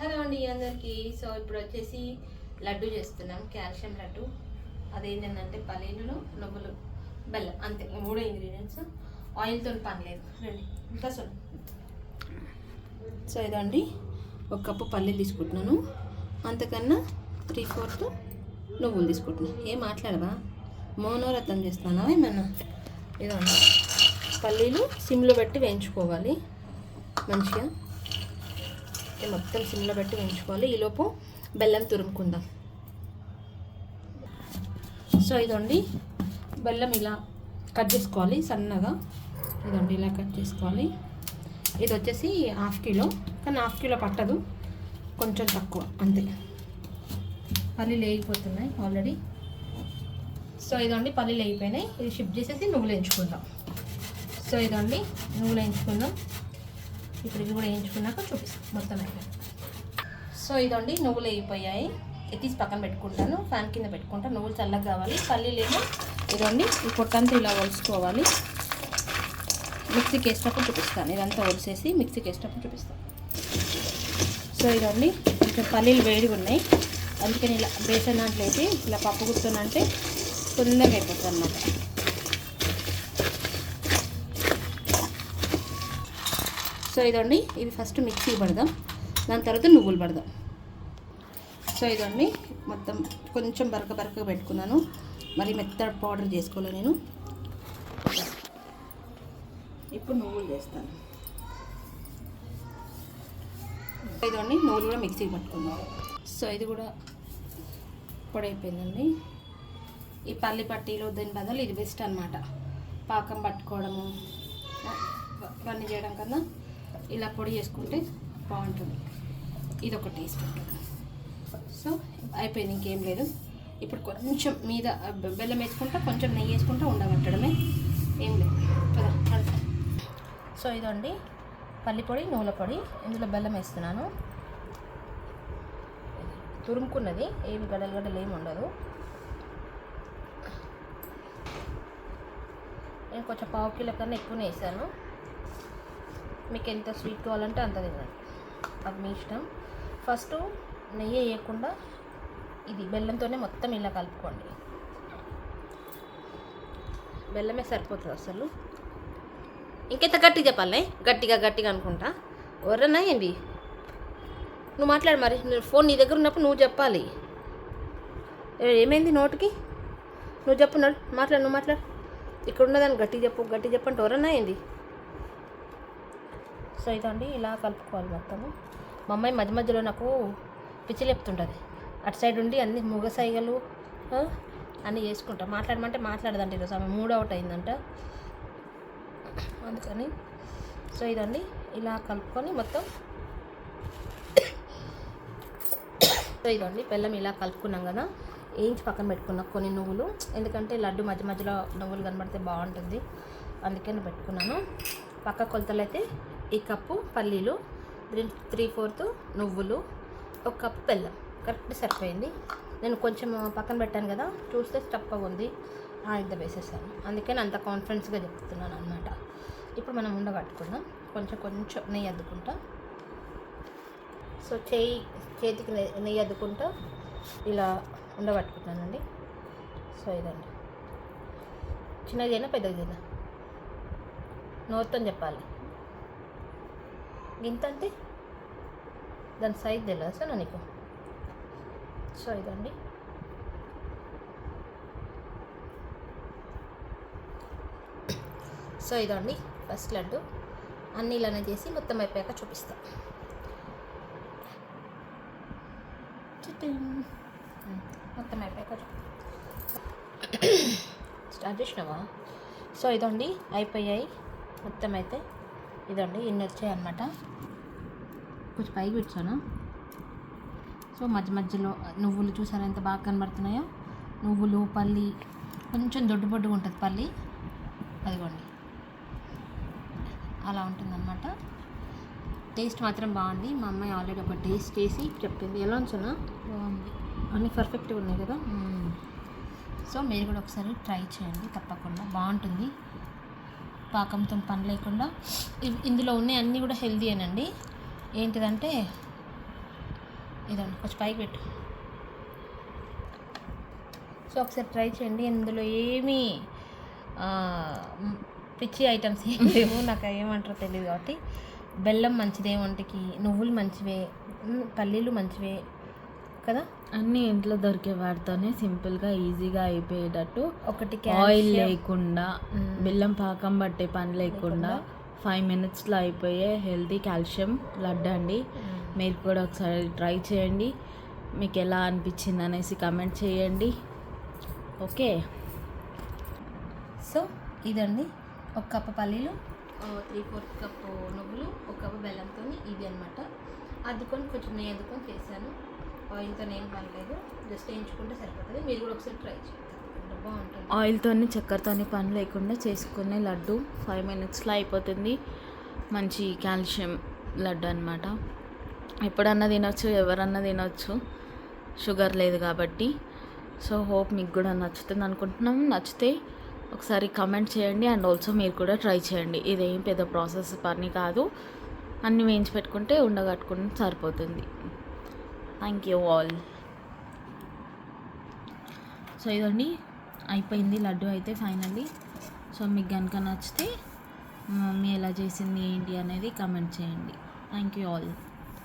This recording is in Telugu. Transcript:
హలో అండి అందరికీ. సో ఇప్పుడు వచ్చేసి లడ్డు చేస్తున్నాం కాల్షియం లడ్డు. అదేంటంటే పల్లీలు నువ్వులు బెల్లం అంతే. మూడు ఇంగ్రీడియంట్స్ ఆయిల్తో పనిలేదు. రండి ఇంకా సో సో ఇదండి. ఒక కప్పు పల్లీలు తీసుకుంటున్నాను. అంతకన్నా త్రీ ఫోర్త్ నువ్వులు తీసుకుంటున్నాను ఏం మాట్లాడవా? మౌనవ్రతం చేస్తానా ఏమన్నా? ఇదండి పల్లీలు సిమ్లో పెట్టి వేయించుకోవాలి. మంచిగా. మొత్తం సిమ్లో పెట్టి వేయించుకోవాలి ఈలోపు బెల్లం తురుముకుందాం. సో ఇదండి. బెల్లం ఇలా కట్ చేసుకోవాలి సన్నగా. ఇదండి ఇలా కట్ చేసుకోవాలి. ఇది వచ్చేసి హాఫ్ కిలో కానీ హాఫ్ కిలో పట్టదు. కొంచెం తక్కువ అంతే. పల్లీలు వేగిపోతున్నాయి ఆల్రెడీ. సో ఇదండి పల్లీలు వేగిపోయినాయి. ఇది షిఫ్ట్ చేసేసి నువ్వులు వేయించుకుందాం. సో ఇదండి నువ్వులు వేయించుకుందాం. ఇప్పుడు ఇవి కూడా వేయించుకున్నాక చూపిస్తాం. మొత్తం అయిపోయి సో ఇదండి నువ్వులు వేయిపోయాయి తీసి పక్కన పెట్టుకుంటాను. ఫ్యాన్ కింద పెట్టుకుంటాను నువ్వులు చల్లగా కావాలి. పల్లీలేమో ఇదండి ఈ పొట్టంతా ఇలా ఒలుసుకోవాలి. మిక్సీకి వేసినప్పుడు చూపిస్తాను. ఇదంతా ఒలిసేసి మిక్సీకి వేసినప్పుడు చూపిస్తాను. సో ఇదండి కొంచెం పల్లీలు వేడిగా ఉన్నాయి. అందుకని ఇలా బేసన్ దాంట్లో వేసి ఇలా పప్పు గుర్తునంటే తొందరగా అయిపోతుంది అన్నమాట. సో ఇదండి ఇవి ఫస్ట్ మిక్సీ పడదాం. దాని తర్వాత నువ్వులు పడదాం. సో ఇదండి మొత్తం కొంచెం బరక బరక పెట్టుకున్నాను. మరి మెత్తడి పౌడర్ చేసుకోలే నేను. ఇప్పుడు నువ్వులు చేస్తాను. ఇదండి నువ్వులు కూడా మిక్సీకి పట్టుకున్నాను సో ఇది కూడా పొడి అయిపోయిందండి ఈ పల్లి పట్టీలు దీని బదులు ఇది బెస్ట్ అనమాట పాకం పట్టుకోవడము ఇవన్నీ చేయడం కన్నా. ఇలా పొడి చేసుకుంటే బాగుంటుంది. ఇది ఒక టేస్ట్ ఉంటుంది సో అయిపోయింది ఇంకేం లేదు. ఇప్పుడు కొంచెం మీద బెల్లం వేసుకుంటా కొంచెం నెయ్యి వేసుకుంటా ఉండబట్టడమే. ఏం లేదు. సో ఇదండి పల్లిపొడి నూనె పొడి ఇందులో బెల్లం వేస్తున్నాను. తురుముకున్నది ఏవి గడలు గడలు ఏమి ఉండదు. నేను కొంచెం పావు కిలో కన్నా ఎక్కువనే వేసాను. మీకు ఎంత స్వీట్ కావాలంటే అంత తినండి. అది మీ ఇష్టం. ఫస్ట్ నెయ్యి వేయకుండా ఇది బెల్లంతోనే మొత్తం ఇలా కలుపుకోండి. బెల్లమే సరిపోతుంది అసలు. ఇంకెంత గట్టిగా చెప్పాలి? గట్టిగా గట్టిగా అనుకుంటా. ఎవరన్నా నువ్వు మాట్లాడు మరి. ఫోన్ నీ దగ్గర ఉన్నప్పుడు నువ్వు చెప్పాలి. ఏమైంది నోటికి? నువ్వు చెప్పు మాట్లాడు నువ్వు మాట్లాడు. ఇక్కడ ఉన్నదాన్ని గట్టి చెప్పు గట్టి చెప్పంటే ఎవరన్నా ఏంది? సో ఇదండి ఇలా కలుపుకోవాలి మొత్తము. మా అమ్మాయి మధ్య మధ్యలో నాకు పిచ్చి లేపుతుంటుంది. అటు సైడ్ ఉండి అన్ని ముగసైగలు అన్నీ చేసుకుంటా. మాట్లాడమంటే మాట్లాడదండి ఈరోజు. ఆమె మూడ్ అవుట్ అయిందంట. అందుకని సో ఇదండి. ఇలా కలుపుకొని మొత్తం సో ఇదండి. బెల్లం ఇలా కలుపుకున్నాం కదా. వేయించి పక్కన పెట్టుకున్నా కొన్ని నువ్వులు. ఎందుకంటే లడ్డు మధ్య మధ్యలో నువ్వులు కనబడితే బాగుంటుంది. అందుకని పెట్టుకున్నాను. పక్క కొలతలు అయితే ఈ కప్పు పల్లీలు త్రీ త్రీ ఫోర్త్ నువ్వులు ఒక కప్పు బెల్లం. కరెక్ట్ సరిపోయింది. నేను కొంచెం పక్కన పెట్టాను కదా చూస్తే స్టప్ ఉంది. ఆ ఇంత వేసేసాను. అందుకని అంత కాన్ఫిడెన్స్గా చెప్తున్నాను అనమాట ఇప్పుడు మనం ఉండగట్టుకుందాం కొంచెం కొంచెం నెయ్యి అద్దుకుంటా. సో చేయి చేతికి నెయ్యి అద్దుకుంటా. ఇలా ఉండబట్టుకుంటానండి. సో ఇదండి. చిన్నదైనా పెద్దదైనా. నోరుతో చెప్పాలి. గింత అంటే దాని సైజ్ తెలియదు సార్ నీకు సో ఇదండి సో ఇదండి ఫస్ట్ లడ్డు. అన్నీ ఇలానే చేసి మొత్తం అయిపోయాక చూపిస్తాను చిటిన్. మొత్తం అయిపోయాక స్టార్ట్ చేసినావా? సో ఇదండి అయిపోయాయి. మొత్తం అయితే ఇదండి ఇన్ని వచ్చాయి అనమాట కొంచెం పైకి పెట్టాను సో మధ్య మధ్యలో నువ్వులు చూసారా ఎంత బాగా కనబడుతున్నాయో? నువ్వులు పల్లి కొంచెం దొడ్డు పొడ్డుగా ఉంటుంది పల్లి. అదిగోండి. అలా ఉంటుందన్నమాట. టేస్ట్ మాత్రం బాగుంది. మా అమ్మాయి ఆల్రెడీ ఒక టేస్ట్ చేసి చెప్పింది. ఎలా ఉంచునా బాగుంది. అన్నీ పర్ఫెక్ట్గా ఉన్నాయి కదా? సో మీరు కూడా ఒకసారి ట్రై చేయండి తప్పకుండా. బాగుంటుంది. పాకంతో పని లేకుండా ఇందులో ఉన్నాయి అన్నీ కూడా హెల్దీ అనండి ఏంటిదంటే ఇదండి కొంచెం పైకి పెట్టు. సో ఒకసారి ట్రై చేయండి. ఇందులో ఏమీ పిచ్చి ఐటమ్స్ ఏం లేవు. నాకు ఏమంటారో తెలియదు కాబట్టి. బెల్లం మంచిదే వంటికి నువ్వులు మంచివే పల్లీలు మంచివే కదా? అన్నీ ఇంట్లో దొరికే వాటితోనే సింపుల్గా ఈజీగా అయిపోయేటట్టు ఒకటి ఆయిల్. లేకుండా. బెల్లం పాకం పట్టే పని లేకుండా ఫైవ్ మినిట్స్లో అయిపోయే హెల్తీ కాల్షియం లడ్డు అండి. మీరు కూడా ఒకసారి ట్రై చేయండి. మీకు ఎలా అనిపించింది అనేసి కమెంట్ చేయండి. ఓకే. సో ఇదండి. ఒక కప్పు పల్లీలు త్రీ ఫోర్త్ కప్పు నువ్వులు ఒక కప్పు బెల్లంతో ఇది అనమాట అద్దుకొని కొంచెం నెయ్యి అద్దుకొని చేశాను. ఆయిల్తో ఏం పనిలేదు. జస్ట్ వేయించుకుంటే సరిపోతుంది. మీరు కూడా ఒకసారి ట్రై చేయండి. బాగుంటుంది. ఆయిల్తోని చక్కెరతోని పని లేకుండా చేసుకునే లడ్డు ఫైవ్ మినిట్స్లో అయిపోతుంది. మంచి కాల్షియం లడ్డు అనమాట ఎప్పుడన్నా తినొచ్చు ఎవరన్నా తినొచ్చు. షుగర్ లేదు కాబట్టి. సో హోప్ మీకు కూడా నచ్చుతుంది అనుకుంటున్నాం. నచ్చితే ఒకసారి కమెంట్ చేయండి. అండ్ ఆల్సో మీరు కూడా ట్రై చేయండి. ఇదేం పెద్ద ప్రాసెస్ పని కాదు. అన్నీ వేయించి పెట్టుకుంటే ఉండగట్టుకుంటే సరిపోతుంది. థ్యాంక్ యూ ఆల్ సో ఇదండి. అయిపోయింది లడ్డు అయితే ఫైనల్లీ. సో మీకు కనుక నచ్చితే మమ్మీ ఎలా చేసింది ఏంటి అనేది కమెంట్ చేయండి. Thank you all